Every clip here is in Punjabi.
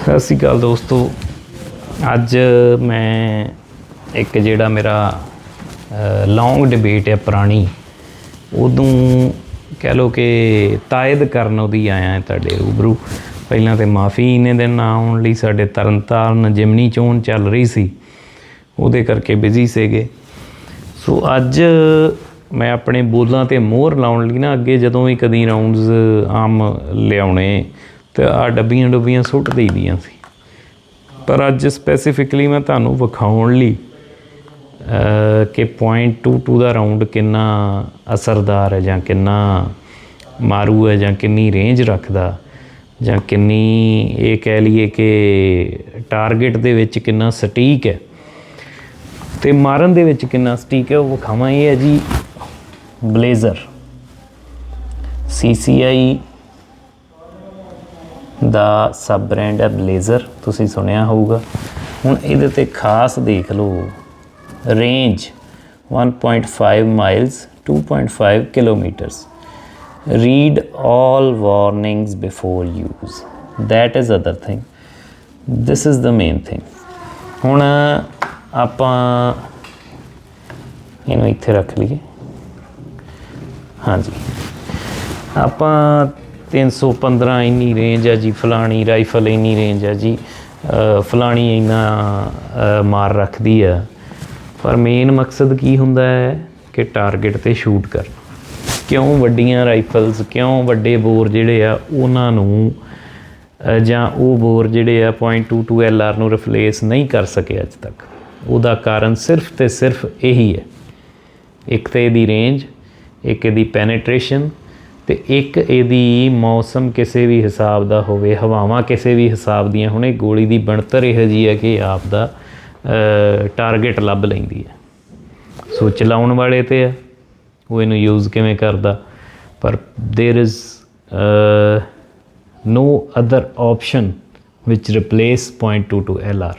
ਸਤਿ ਸ਼੍ਰੀ ਅਕਾਲ ਦੋਸਤੋ। ਅੱਜ ਮੈਂ ਇੱਕ ਜਿਹੜਾ ਮੇਰਾ ਲੌਂਗ ਡਿਬੇਟ ਹੈ ਪੁਰਾਣੀ ਉਦੋਂ ਕਹਿ ਲੋ ਕਿ ਤਾਇਦ ਕਰਨ ਉਹਦੀ ਆਇਆ ਹੈ ਤੁਹਾਡੇ ਰੂਬਰੂ। ਪਹਿਲਾਂ ਤੇ ਮਾਫੀ ਇਹਨੇ ਦਿਨ ਨਾ ਆਉਣ ਲਈ ਸਾਡੇ ਤਰਨਤਾਰਨ ਜਿਮਨੀ ਚੋਣ ਚੱਲ ਰਹੀ ਸੀ, ਉਹਦੇ ਕਰਕੇ ਬਿਜ਼ੀ ਸੀਗੇ। ਸੋ ਅੱਜ ਮੈਂ ਆਪਣੇ ਬੋਲਾਂ ਤੇ ਮੋਹਰ ਲਾਉਣ ਲਈ ਨਾ ਅੱਗੇ ਜਦੋਂ ਵੀ ਕਦੀ ਰਾਉਂਡਸ ਆਮ ਲਿਆਉਣੇ ਤੇ ਆ ਡੱਬੀਆਂ ਡੁੱਬੀਆਂ ਸੁੱਟ ਦੇਈਦੀਆਂ ਸੀ। ਪਰ ਅੱਜ ਸਪੈਸੀਫਿਕਲੀ ਮੈਂ ਤੁਹਾਨੂੰ ਵਿਖਾਉਣ ਲਈ ਕਿ ਪੁਆਇੰਟ 22 ਦਾ ਰਾਉਂਡ ਕਿੰਨਾ ਅਸਰਦਾਰ ਹੈ ਜਾਂ ਕਿੰਨਾ ਮਾਰੂ ਹੈ ਜਾਂ ਕਿੰਨੀ ਰੇਂਜ ਰੱਖਦਾ, ਜਾਂ ਕਿੰਨੀ ਇਹ ਕਹਿ ਲਈਏ ਕਿ ਟਾਰਗੇਟ ਦੇ ਵਿੱਚ ਕਿੰਨਾ ਸਟੀਕ ਹੈ ਤੇ ਮਾਰਨ ਦੇ ਵਿੱਚ ਕਿੰਨਾ ਸਟੀਕ ਹੈ, ਉਹ ਵਿਖਾਵਾਂ ਇਹ ਹੈ ਜੀ ਬਲੇਜ਼ਰ। CCI ਦਾ ਸਬ ਬ੍ਰਾਂਡ ਹੈ ਬਲੇਜ਼ਰ, ਤੁਸੀਂ ਸੁਣਿਆ ਹੋਊਗਾ। ਹੁਣ ਇਹਦੇ ਤੇ ਖਾਸ ਦੇਖ ਲਓ, range 1.5 miles 2.5 kilometres read all warnings before use that is other thing this is the main thing ਹੁਣ ਆਪਾਂ ਇਹਨੂੰ ਇੱਥੇ ਰੱਖ ਲਈਏ। ਹਾਂਜੀ। ਆਪਾਂ 315 ਇੰਨੀ ਰੇਂਜ ਹੈ ਜੀ, ਫਲਾਣੀ ਰਾਈਫਲ ਇੰਨੀ ਰੇਂਜ ਹੈ ਜੀ। ਫਲਾਣੀ ਇੰਨਾ ਮਾਰ ਰੱਖਦੀ ਆ। ਪਰ ਮੇਨ ਮਕਸਦ ਕੀ ਹੁੰਦਾ ਹੈ ਕਿ ਟਾਰਗੇਟ ਤੇ ਸ਼ੂਟ ਕਰ ਕਿਉਂ ਵੱਡੀਆਂ ਰਾਈਫਲਸ ਕਿਉਂ ਵੱਡੇ ਬੋਰ ਜਿਹੜੇ ਆ, ਉਹਨਾਂ ਨੂੰ ਜਾਂ ਉਹ ਬੋਰ ਜਿਹੜੇ ਆ .22 ਐਲਆਰ ਨੂੰ ਰਿਪਲੇਸ ਨਹੀਂ ਕਰ ਸਕੇ ਅੱਜ ਤੱਕ। ਉਹਦਾ ਕਾਰਨ ਸਿਰਫ ਤੇ ਸਿਰਫ ਇਹੀ ਹੈ। ਇੱਕ ਤੇ ਇਹਦੀ ਰੇਂਜ ਇੱਕ ਇਹਦੀ ਪੈਨੇਟ੍ਰੇਸ਼ਨ ਤੇ ਇੱਕ ਇਹਦੀ ਮੌਸਮ ਕਿਸੇ ਵੀ ਹਿਸਾਬ ਦਾ ਹੋਵੇ ਹਵਾਵਾਂ ਕਿਸੇ ਵੀ ਹਿਸਾਬ ਦੀਆਂ ਹੁਣੇ ਗੋਲੀ ਦੀ ਬਣਤਰ ਇਹੋ ਜੀ ਹੈ ਕਿ ਆਪ ਦਾ ਟਾਰਗੇਟ ਲੱਭ ਲੈਂਦੀ ਹੈ ਸੋ ਚਲਾਉਣ ਵਾਲੇ ਤੇ ਆ ਉਹ ਇਹਨੂੰ ਯੂਜ਼ ਕਿਵੇਂ ਕਰਦਾ ਪਰ there is no other option which replace .22 LR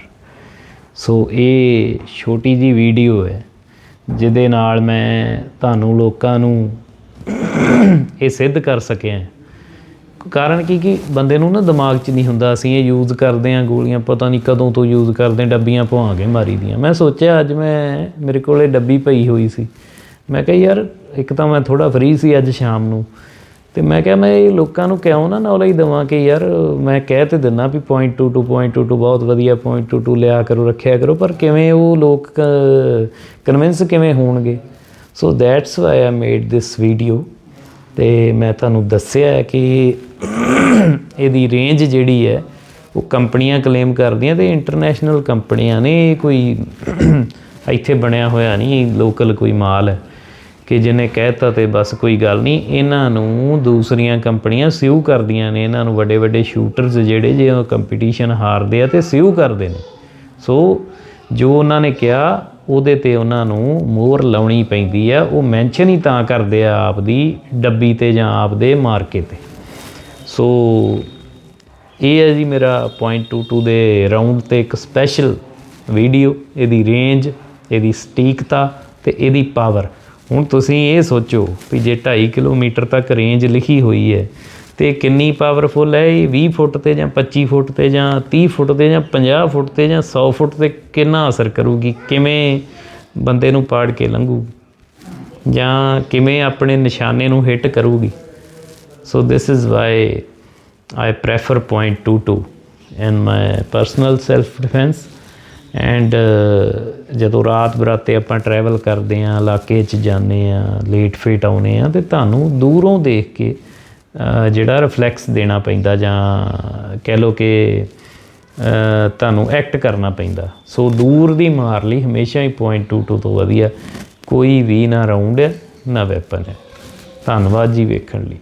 so ਇਹ ਛੋਟੀ ਜੀ ਵੀਡੀਓ ਹੈ ਜਿਹਦੇ ਨਾਲ ਮੈਂ ਤੁਹਾਨੂੰ ਲੋਕਾਂ ਨੂੰ ਇਹ ਸਿੱਧ ਕਰ ਸਕਿਆ ਕਾਰਨ ਕੀ ਕਿ ਬੰਦੇ ਨੂੰ ਨਾ ਦਿਮਾਗ 'ਚ ਨਹੀਂ ਹੁੰਦਾ, ਅਸੀਂ ਇਹ ਯੂਜ਼ ਕਰਦੇ ਆਂ ਗੋਲੀਆਂ, ਪਤਾ ਨਹੀਂ ਕਦੋਂ ਤੋਂ ਯੂਜ਼ ਕਰਦੇ ਡੱਬੀਆਂ ਭਵਾ ਕੇ ਮਾਰੀ ਦੀਆਂ। ਮੈਂ ਸੋਚਿਆ ਅੱਜ ਮੈਂ, ਮੇਰੇ ਕੋਲੇ ਡੱਬੀ ਪਈ ਹੋਈ ਸੀ। ਮੈਂ ਕਿਹਾ ਯਾਰ, ਇੱਕ ਤਾਂ ਮੈਂ ਥੋੜਾ ਫ੍ਰੀ ਸੀ ਅੱਜ ਸ਼ਾਮ ਨੂੰ। ਤੇ ਮੈਂ ਕਿਹਾ ਮੈਂ ਇਹ ਲੋਕਾਂ ਨੂੰ ਕਿਉਂ ਨਾ ਨੌਲੇਜ ਦਵਾਂ ਕਿ ਯਾਰ, ਮੈਂ ਕਹਿ ਤੇ ਦਿੰਨਾ ਵੀ .22 .22 ਬਹੁਤ ਵਧੀਆ .22 ਲਿਆ ਕਰੋ, ਰੱਖਿਆ ਕਰੋ, ਪਰ ਕਿਵੇਂ ਉਹ ਲੋਕ ਕਨਵਿੰਸ ਕਿਵੇਂ ਹੋਣਗੇ? So that's why I made this video ਤੇ ਮੈਂ ਤੁਹਾਨੂੰ ਦੱਸਿਆ ਕਿ ਇਹਦੀ ਰੇਂਜ ਜਿਹੜੀ ਹੈ, ਉਹ ਕੰਪਨੀਆਂ ਕਲੇਮ ਕਰਦੀਆਂ ਤੇ ਇੰਟਰਨੈਸ਼ਨਲ ਕੰਪਨੀਆਂ ਨੇ, ਇਹ ਕੋਈ ਇੱਥੇ ਬਣਿਆ ਹੋਇਆ ਨਹੀਂ ਲੋਕਲ ਕੋਈ ਮਾਲ ਹੈ ਕਿ ਜਿਹਨੇ ਕਹਿਤਾ ਤੇ ਬਸ ਕੋਈ ਗੱਲ ਨਹੀਂ। ਇਹਨਾਂ ਨੂੰ ਦੂਸਰੀਆਂ ਕੰਪਨੀਆਂ ਸਿਊ ਕਰਦੀਆਂ ਨੇ, ਇਹਨਾਂ ਨੂੰ ਵੱਡੇ ਵੱਡੇ ਸ਼ੂਟਰਸ ਜਿਹੜੇ ਜੇ ਉਹ ਕੰਪੀਟੀਸ਼ਨ ਹਾਰਦੇ ਆ ਤੇ ਸਿਊ ਕਰਦੇ ਨੇ। ਸੋ ਜੋ ਉਹਨਾਂ ਨੇ ਕਿਹਾ ਉਹਦੇ ਤੇ ਉਹਨਾਂ ਨੂੰ ਮੋਹਰ ਲਾਉਣੀ ਪੈਂਦੀ ਆ। ਉਹ ਮੈਂਸ਼ਨ ਹੀ ਤਾਂ ਕਰਦੇ ਆ ਆਪ ਦੀ ਡੱਬੀ ਤੇ ਜਾਂ ਆਪ ਦੇ ਮਾਰਕੇ ਤੇ। ਸੋ ਇਹ ਹੈ ਜੀ ਮੇਰਾ .22 ਦੇ ਰਾਉਂਡ ਤੇ ਇੱਕ ਸਪੈਸ਼ਲ ਵੀਡੀਓ ਇਹਦੀ ਰੇਂਜ ਇਹਦੀ ਸਟੀਕਤਾ ਤੇ ਇਹਦੀ ਪਾਵਰ ਹੁਣ ਤੁਸੀਂ ਇਹ ਸੋਚੋ ਵੀ ਜੇ 2.5 ਕਿਲੋਮੀਟਰ ਤੱਕ ਰੇਂਜ ਲਿਖੀ ਹੋਈ ਹੈ ਤੇ ਕਿੰਨੀ ਪਾਵਰਫੁਲ ਹੈ ਇਹ? 20 ਫੁੱਟ ਤੇ ਜਾਂ 25 ਫੁੱਟ ਤੇ ਜਾਂ 30 ਫੁੱਟ ਤੇ ਜਾਂ 50 ਫੁੱਟ ਤੇ ਜਾਂ 100 ਫੁੱਟ ਤੇ ਕਿੰਨਾ ਅਸਰ ਕਰੂਗੀ? ਕਿਵੇਂ ਬੰਦੇ ਨੂੰ ਪਾੜ ਕੇ ਲੰਘੂ ਜਾਂ ਕਿਵੇਂ ਆਪਣੇ ਨਿਸ਼ਾਨੇ ਨੂੰ ਹਿੱਟ ਕਰੂਗੀ? So this is why I prefer .22 in my personal self defense and uh, ਜਦੋਂ ਰਾਤ ਬਰਾਤੇ ਆਪਾਂ ਟਰੈਵਲ ਕਰਦੇ ਆਂ ਇਲਾਕੇ 'ਚ ਜਾਂਦੇ ਆਂ ਲੇਟ ਫੇਟ ਆਉਨੇ ਆ ਤੇ ਤੁਹਾਨੂੰ ਦੂਰੋਂ ਦੇਖ ਕੇ ਜਿਹੜਾ ਰਿਫਲੈਕਸ ਦੇਣਾ ਪੈਂਦਾ ਜਾਂ ਕਹਿ ਲਓ ਕਿ ਤੁਹਾਨੂੰ ਐਕਟ ਕਰਨਾ ਪੈਂਦਾ। ਸੋ ਦੂਰ ਦੀ ਮਾਰ ਲਈ ਹਮੇਸ਼ਾ ਹੀ .22 ਤੋਂ ਵਧੀਆ। ਕੋਈ ਵੀ ਨਾ ਰਾਉਂਡ ਹੈ ਨਾ ਵੈਪਨ ਹੈ ਧੰਨਵਾਦ ਜੀ ਵੇਖਣ ਲਈ।